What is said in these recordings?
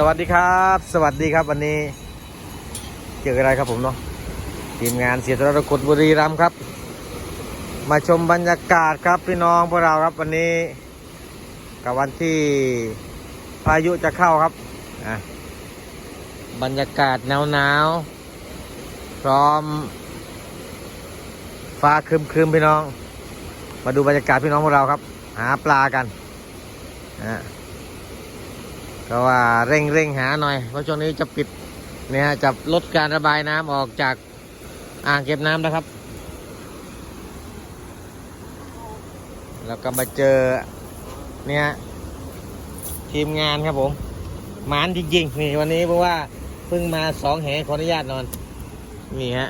สวัสดีครับ สวัสดีครับวันนี้ เจออะไรครับผมเนาะทีมงานเสียตระกุดบุรีรัมครับ มาชมบรรยากาศครับพี่น้องพวกเราครับวันนี้กับวันที่พายุจะเข้าครับอะบรรยากาศหนาวหนาวๆพร้อม ฟ้าครึมครึมๆพี่น้อง มาดูบรรยากาศพี่น้องพวกเราครับ หาปลากันนะ ก็ว่าเร่งเร่งหาหน่อยเพราะช่วงนี้จะปิดเนี่ยจะลดการระบายน้ำออกจากอ่างเก็บน้ำนะครับ แล้วก็มาเจอเนี่ยทีมงานครับผมหมานจริงๆนี่วันนี้เพราะว่าเพิ่งมาสองแหขออนุญาตนอน นี่ฮะ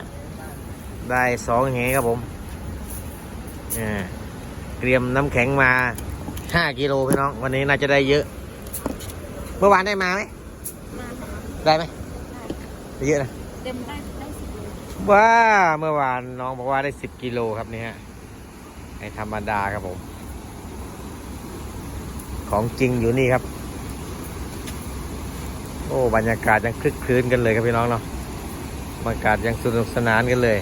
ได้สองแหครับผมเตรียมน้ำแข็งมาห้ากิโลพี่น้อง วันนี้น่าจะได้เยอะ เมื่อวานได้มาไหมมาค่ะได้ไหมได้เยอะนะเต็มได้ได้สิบเลยว้าเมื่อวานน้องบอกว่าได้สิบกิโลครับนี่ฮะไอธรรมดาครับผม ของจริงอยู่นี่ครับ โอ้บรรยากาศยังคลึกคลื้นกันเลยครับพี่น้องเนาะบรรยากาศยังสนุกสนานกันเลย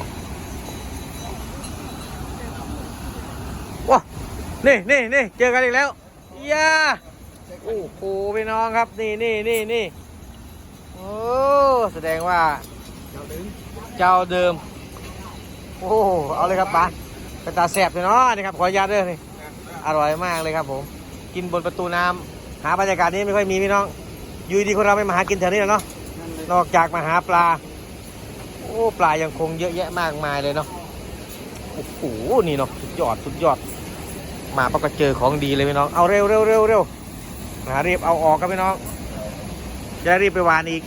ว้านี่นี่นี่เจอกันอีกแล้วย่า โอ้โหพี่น้องครับนี่นี่นี่นี่โอ้แสดงว่าเจ้าเดิม โอ้เอาเลยครับป้าเป็นตาแสบเลยเนาะนี่ครับขออนุญาตด้อนี่อร่อยมากเลยครับผมกินบนประตูน้ำหาบรรยากาศนี้ไม่ค่อยมีพี่น้องอยู่ดีคนเราไม่มาหากินแถวนี้แล้วเนาะนอกจากมาหาปลา โอ้ปลายังคงเยอะแยะมากมายเลยเนาะโอ้โหนี่เนาะสุดยอดสุดยอด มาปะก็เจอของดีเลยพี่น้องเอาเร็วเร็วเร็วเร็ว หารีบเอาออกครับพี่น้อง จะรีบไปวานอีก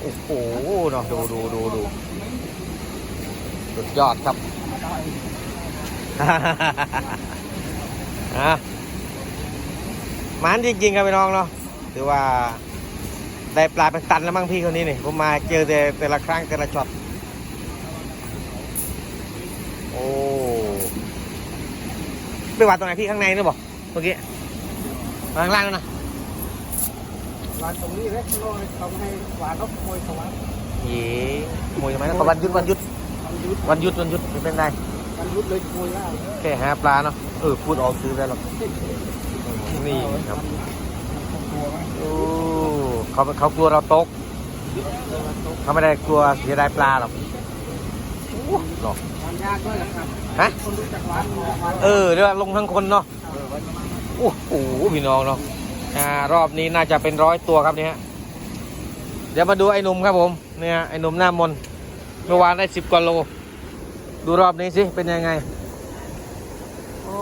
โอ้โหเนาะดูดูดูดูสุดยอดครับอะมันจริงๆครับพี่น้องเนาะถือว่าได้ปลาเป็นตันแล้วมั้งพี่คนนี้นี่ผมมาเจอแต่แต่ละครั้งแต่ละช็อตโอ้ไปวาดตรงไหนพี่ข้างในนี่บอกเมื่อกี้ มาข้างล่างนั่นนะหวานตรงนี้เล็กน้อยทำให้หวานเขาขโมยเขาหวานเย้ขโมยทำไมนะวันหยุดวันหยุดมันยุดวันหยุดวันหยุดไม่เป็นไรมันยุดเลยขโมยได้แค่หาปลาเนาะเออพูดออกซื้อได้หรอกนี่ครับโอ้เขาเขากลัวเราตกเขาไม่ได้กลัวเสียดายปลาหรอกโอ้หรอกหวานยากด้วยนะครับฮะคนรู้จักหวานหวานเออเดี๋ยวลงทั้งคนเนาะ โอ้โหพี่น้องเนาะอ่ารอบนี้น่าจะเป็นร้อยตัวครับเนี่ยฮะเดี๋ยวมาดูไอ้หนุ่มครับผมเนี่ยไอ้หนุ่มหน้ามนต์เมื่อวานได้สิบกว่าโล ดูรอบนี้สิเป็นยังไงโอ้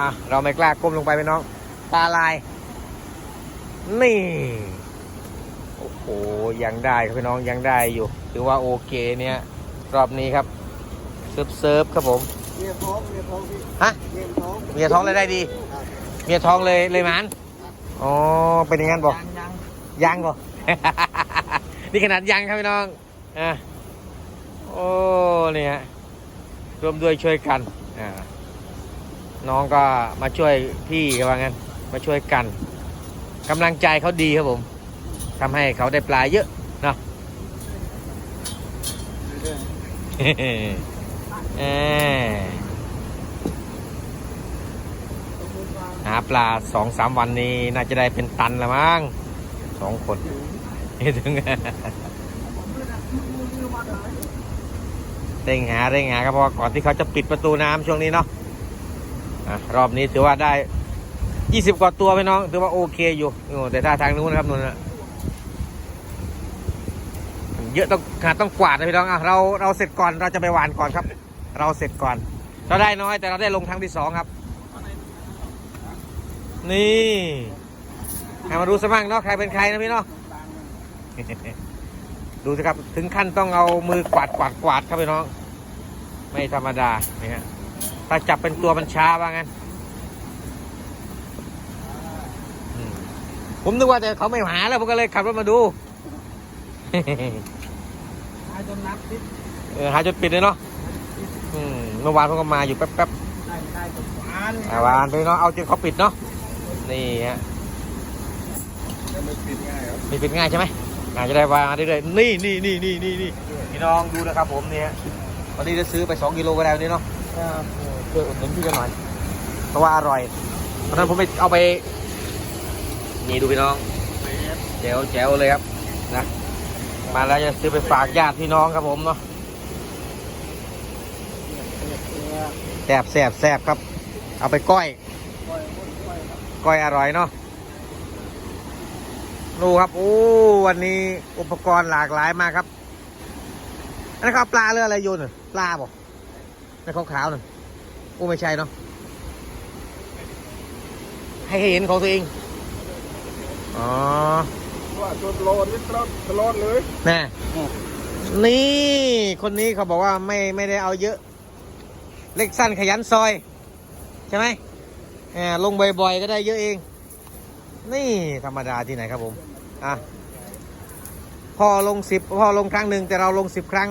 อะเราไม่กล้าก้มลงไปพี่น้องปลาลาย นี่โอ้โหยังได้ครับพี่น้องยังได้อยู่ถือว่าโอเคเนี่ย รอบนี้ครับเซิร์ฟเซิร์ฟครับผมเมียท้องเมียท้องพี่ฮะเมียท้องเมียท้องเลยได้ดีเมียท้องเลยเลยมันอ๋อเป็นอย่างนั้นบอกยังยังยังบ่นี่ขนาดยังครับพี่น้องอะโอ้เนี่ยฮะร่วมด้วยช่วยกันอ่าน้องก็มาช่วยพี่ก็ว่างั้นมาช่วยกันกำลังใจเขาดีครับผมทำให้เขาได้ปลาเยอะเนาะเออาปลาสองสามวันนี้น่าจะได้เป็นตันละมั้งสองคนถึงเร่งหาเร่งหาครับเพราะก่อนที่เขาจะปิดประตูน้ำช่วงนี้เนาะอะรอบนี้ถือว่าได้ยี่สิบกว่าตัวพี่น้องถือว่าโอเคอยู่แต่ถ้าทางนู้นนะครับนู้นเยอะต้องขนาต้องกวาดนะพี่น้องอะเราเราเสร็จก่อนเราจะไปหวานก่อนครับ เราเสร็จก่อน เราได้น้อยแต่เราได้ลงครั้งที่สองครับ นี่ให้มาดูสมั่งเนาะใครเป็นใครนะพี่เนาะดูสิครับถึงขั้นต้องเอามือกวาดกวาดกวาดครับพี่น้อง ไม่ธรรมดานี่ฮะถ้าจับเป็นตัวมันช้าว่างั้นอืมผมนึกว่าแต่เขาไม่หาแล้วผมก็เลยขับรถมาดูหาจนนับทิศเออหาจุดปิดเลยเนาะอืมเมื่อวานผมก็มาอยู่แป๊บได้ได้กับหวานๆอ่าวานไปเนาะเอาจนเขาปิดเนาะ นี่ฮะเดิไม่ปิดง่ายครับมีเป็นง่ายใช่ไหมอาจจะได้วางได้เลยๆนี่นี่นี่นี่นี่นี่พี่น้องดูนะครับผมเนี่ยวันนี้จะซื้อไป 2กิโลก็ได้วันนี้เนาะครับช่วยอุดหนุนพี่กันหน่อย เพราะว่าอร่อยเพราะฉะนั้นผมไปเอาไป นี่ดูพี่น้องแจ๋วแจ๋วเลยครับนะมาแล้วจะซื้อไปฝากญาติพี่น้องครับผมเนาะแซ่บแซ่บแซ่บครับ เอาไปก้อย ก้อย อร่อยเนาะดูครับโอ้วันนี้อุปกรณ์หลากหลายมากครับอันนั้นเขาเอาปลาเรืออะไรโยนน่ะปลาบอกในขาวๆน่ะโอ้ไม่ใช่เนาะให้เห็นของตัวเองอ๋อว่าตัวโลนนี่ตลอดตลอดเลยน่ะนี่คนนี้เขาบอกว่าไม่ไม่ได้เอาเยอะ เล็กสั้นขยันซอย ใช่ไหม แหลงบ่อยๆก็ได้เยอะเอง นี่ธรรมดาที่ไหนครับผมอะพอลงสิบพอลงครั้งหนึ่งแต่เราลงสิบครั้ง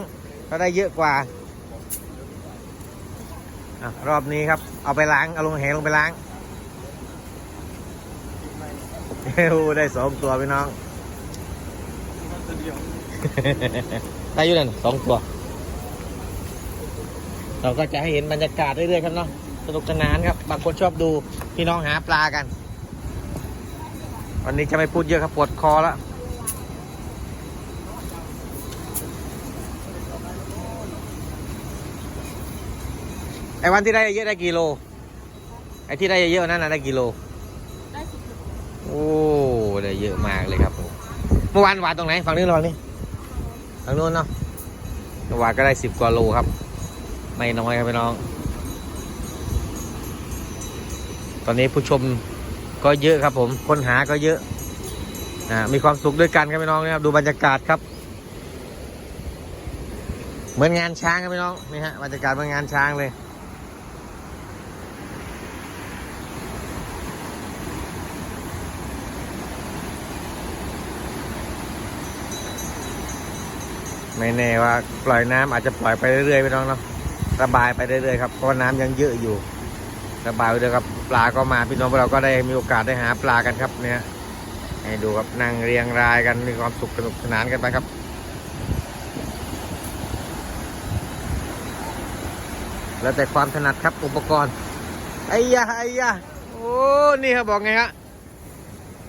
เราได้เยอะกว่าอะรอบนี้ครับ เอาไปล้าง เอาลงแหลงไปล้างเฮ้ได้สองตัวพี่น้องได้อยู่นั่นสองตัว เราก็จะให้เห็นบรรยากาศเรื่อยๆครับเนาะ สนุกสนานครับ บางคนชอบดูพี่น้องหาปลากัน วันนี้จะไม่พูดเยอะครับปวดคอแล้วไอ้วันที่ได้เยอะได้กี่โล ไอ้ที่ได้เยอะนั่นนะได้กี่โล ได้สิบโลโอ้ได้เยอะมากเลยครับผมเมื่อวานหวานตรงไหนฝั่งนี้หรือฝั่งนี้ฝั่งนู้นเนาะเมื่อวานก็ได้สิบกว่าโลครับ ไม่น้อยครับพี่น้อง อนนี้ผู้ชมก็เยอะครับผมคนหาก็เยอะอ่ามีความสุขด้วยกันครับพี่น้องนะครับดูบรรยากาศครับ เหมือนงานช้างครับพี่น้องนี่ฮะบรรยากาศเหมือนงานช้างเลยไม่แน่ว่าปล่อยน้ำอาจจะปล่อยไปเรื่อยๆพี่น้องเนาะระบายไปเรื่อยๆครับเพราะว่าน้ำยังเยอะอยู่ ระบายเรื่อยครับ ปลาก็มาพี่น้องพวกเราก็ได้มีโอกาสได้หาปลากันครับเนี่ยให้ดูครับนั่งเรียงรายกันมีความสุขสนุกสนานกันไปครับแล้วแต่ความถนัดครับอุปกรณ์ไอ้ยะไอ้ยะโอ้นี่ครับบอกไงฮะ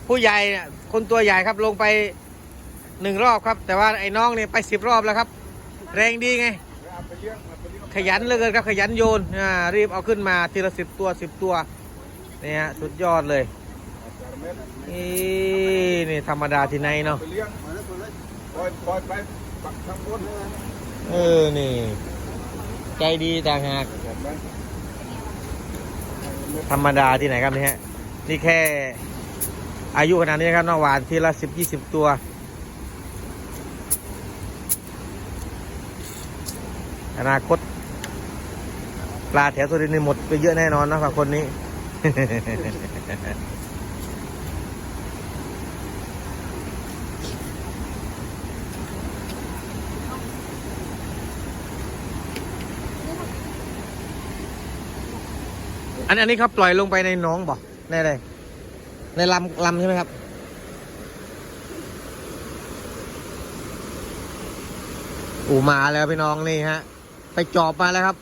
ผู้ใหญ่เนี่ยคนตัวใหญ่ครับลงไปหนึ่งรอบครับ แต่ว่าไอ้น้องเนี่ยไปสิบรอบแล้วครับ แรงดีไง ขยันเหลือเกินครับขยันโยนอ่ารีบเอาขึ้นมาทีละสิบตัวสิบตัวนี่ฮะสุดยอดเลยนี่นี่ธรรมดาที่ไหนเนาะเอยปล่อยไปปักทางบนเออนี่ใจดีต่างหากธรรมดาที่ไหนครับนี่ฮะนี่แค่อายุขนาดนี้ครับน้องหวานทีละสิบยี่สิบตัวอนาคต ปลาแถวสุรินทร์นี่หมดไปเยอะแน่นอนนะครับคนนี้ อันอันนี้เขาปล่อยลงไปในหนองบ่ในอะไรในลำลำใช่ไหมครับอูมาแล้วพี่น้องนี่ฮะ ไปจอบมาแล้วครับ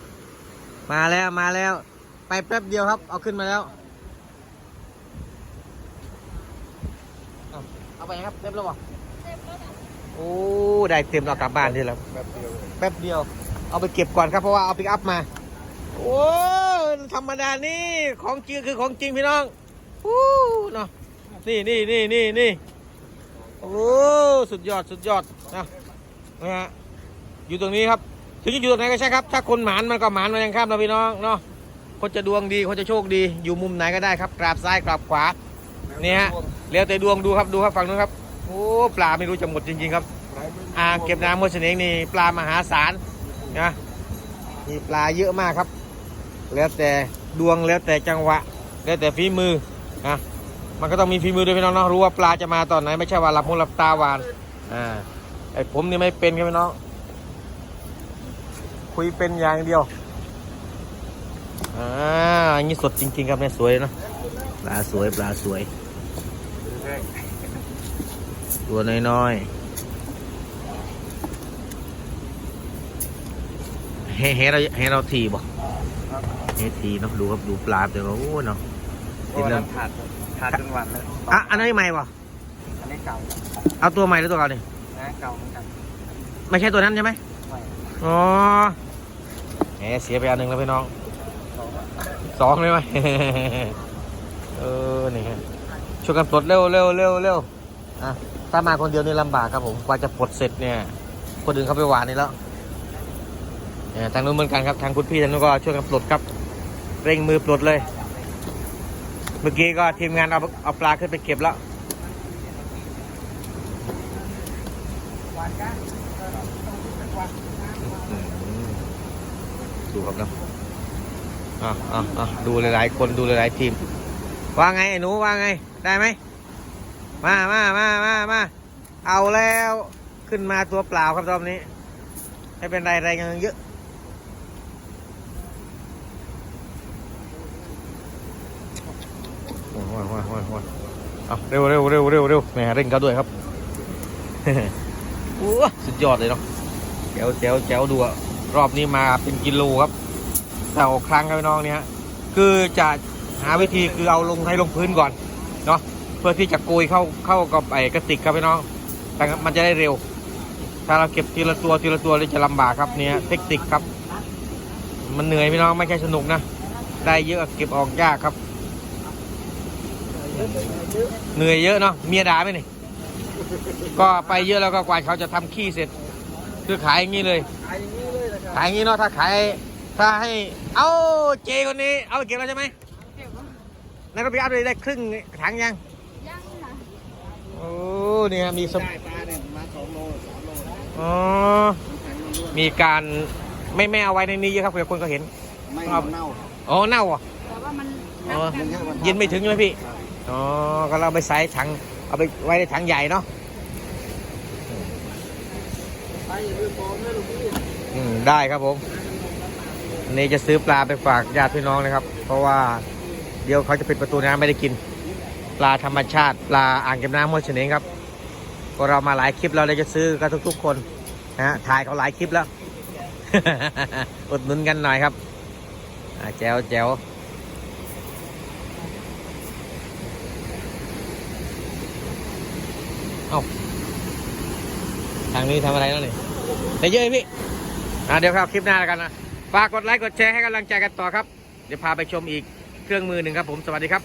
มาแล้วมาแล้ว ไปแป๊บเดียวครับ เอาขึ้นมาแล้ว เอาไปครับเต็มแล้วบ่เต็มแล้วโอ้ได้เต็มแล้วกลับบ้านทีแล้วแบบเดียวแป๊บเดียว เอาไปเก็บก่อนครับเพราะว่าเอาปิกอัพมา โอ้ธรรมดานี่ของจริงคือของจริงพี่น้องอู้เนาะนี่นี่นี่นี่นี่โอ้สุดยอดสุดยอดนะนะฮะอยู่ตรงนี้ครับ ถึงจะอยู่ตรงไหนก็ใช่ครับ ถ้าคนหมานมันก็หมานมายังข้ามเราพี่น้องเนาะคนจะดวงดีคนจะโชคดีอยู่มุมไหนก็ได้ครับกราบซ้ายกราบขวาเนี่ยฮะแล้วแต่ดวงดูครับดูครับฝั่งนู้นครับโอ้ปลาไม่รู้จะหมดจริงๆครับอ่างเก็บน้ำมดเสน่ห์นี่ปลามหาศาลนะมีปลาเยอะมากครับ แล้วแต่ดวงแล้วแต่จังหวะ แล้วแต่ฝีมือนะมันก็ต้องมีฝีมือด้วยพี่น้องเนาะรู้ว่าปลาจะมาตอนไหนไม่ใช่ว่าหลับหูหลับตาหวานอ่าไอผมนี่ไม่เป็นครับพี่น้อง คุยเป็นอย่างเดียว อ่าอันนี้สดจริง ๆ ครับเนี่ยสวยเนาะปลาสวยปลาสวย ตัวน้อยๆเฮ้เฮ้เราเฮ้เราทีบ่ครับเฮ้ทีเนาะดูครับดูปลาแต่ว่าโอ้เนาะตัวนั้นขาดขาดจนวันแล้วอะอันนี้ใหม่ป่ะอันนี้เก่าเอาตัวใหม่หรือตัวเก่าเนี่ยนะเก่าเหมือนกันไม่ใช่ตัวนั้นใช่ไหมไม่อ๋อ แหมเสียไปอันหนึ่งแล้วพี่น้องสองเลยไหมเออนี่ฮะช่วยกันปลดเร็วเร็วเร็วเร็วอะถ้ามาคนเดียวนี่ลำบากครับผมกว่าจะปลดเสร็จเนี่ย คนอื่นเขาไปหวานนี่แล้วเนี่ยทางนู้นเหมือนกันครับทางคุณพี่ทางนู้นก็ช่วยกันปลดครับ เร่งมือปลดเลย เมื่อกี้ก็ทีมงานเอาเอาปลาขึ้นไปเก็บแล้ววานกัน ดูครับเนาะอะอะอะดูหลายๆคนดูหลายๆทีม ว่าไงไอ้หนูว่าไง ได้ไหม มามามามามาเอาแล้วขึ้นมาตัวเปล่าครับรอบนี้ ไม่เป็นไรแรงยังเยอะโอ้โหโอ้โหโอ้โหเอาเร็วเร็วเร็วเร็วเร็วแหมเร่งเขาด้วยครับโอ้สุดยอดเลยเนาะแจ๋วแจ๋วแจ๋วดูอะ รอบนี้มาเป็นกิโลครับแต่ออกครั้งครับพี่น้องเนี่ยคือจะหาวิธีคือเอาลงให้ลงพื้นก่อนเนาะเพื่อที่จะโกยเข้าเข้ากับไอ้กระติกครับพี่น้องแต่มันจะได้เร็ว ถ้าเราเก็บทีละตัวทีละตัวเลยจะลำบากครับเนี่ยเทคนิคครับ มันเหนื่อยพี่น้องไม่ใช่สนุกนะ ได้เยอะเก็บออกยากครับ เหนื่อยเยอะเนาะเมียด่าไหมนี่ก็ไปเยอะแล้วก็กว่าเขาจะทำขี้เสร็จ คือขายอย่างนี้เลย ขายอย่างนี้เลยนะครับขายอย่างนี้เนาะถ้าขายถ้าให้เอาเจคนนี้เอาไปเก็บแล้วใช่ไหมเก็บไว้นั่นก็ไปเอาไปได้ครึ่งถังยังย่างนะโอ้เนี่ยมีสมได้ปลาเนี่ยมาสองโลสามโลอ๋อมีการไม่ไม่เอาไว้ในนี้เยอะครับเผื่อคนก็เห็นไม่ครับเน่าอ๋อเน่าเหรอะแต่ว่ามันอ๋อนับกันเย็นไม่ถึงใช่ไหมพี่อ๋อก็เราไปใส่ถังเอาไปไว้ในถังใหญ่เนาะไปอย่าลืมบอกนะลูกพี่ อืมได้ครับผมวันนี่จะซื้อปลาไปฝากญาติพี่น้องนะครับ เพราะว่าเดี๋ยวเขาจะปิดประตูน้ำไม่ได้กิน ปลาธรรมชาติ ปลาอ่างเก็บน้ำห้วยเฉนงครับพอเรามาหลายคลิปเราเลยจะซื้อกันทุก ๆ คนนะฮะถ่ายเขาหลายคลิปแล้วอุดหนุนกันหน่อยครับอ่าแจ๋วแจ๋วเอ้าทางนี้ทำอะไรแล้วนี่ได้เยอะไหมพี่ อะเดี๋ยวครับคลิปหน้าแล้วกันนะ ฝากกดไลค์กดแชร์ให้กำลังใจกันต่อครับ เดี๋ยวพาไปชมอีกเครื่องมือหนึ่งครับผม สวัสดีครับ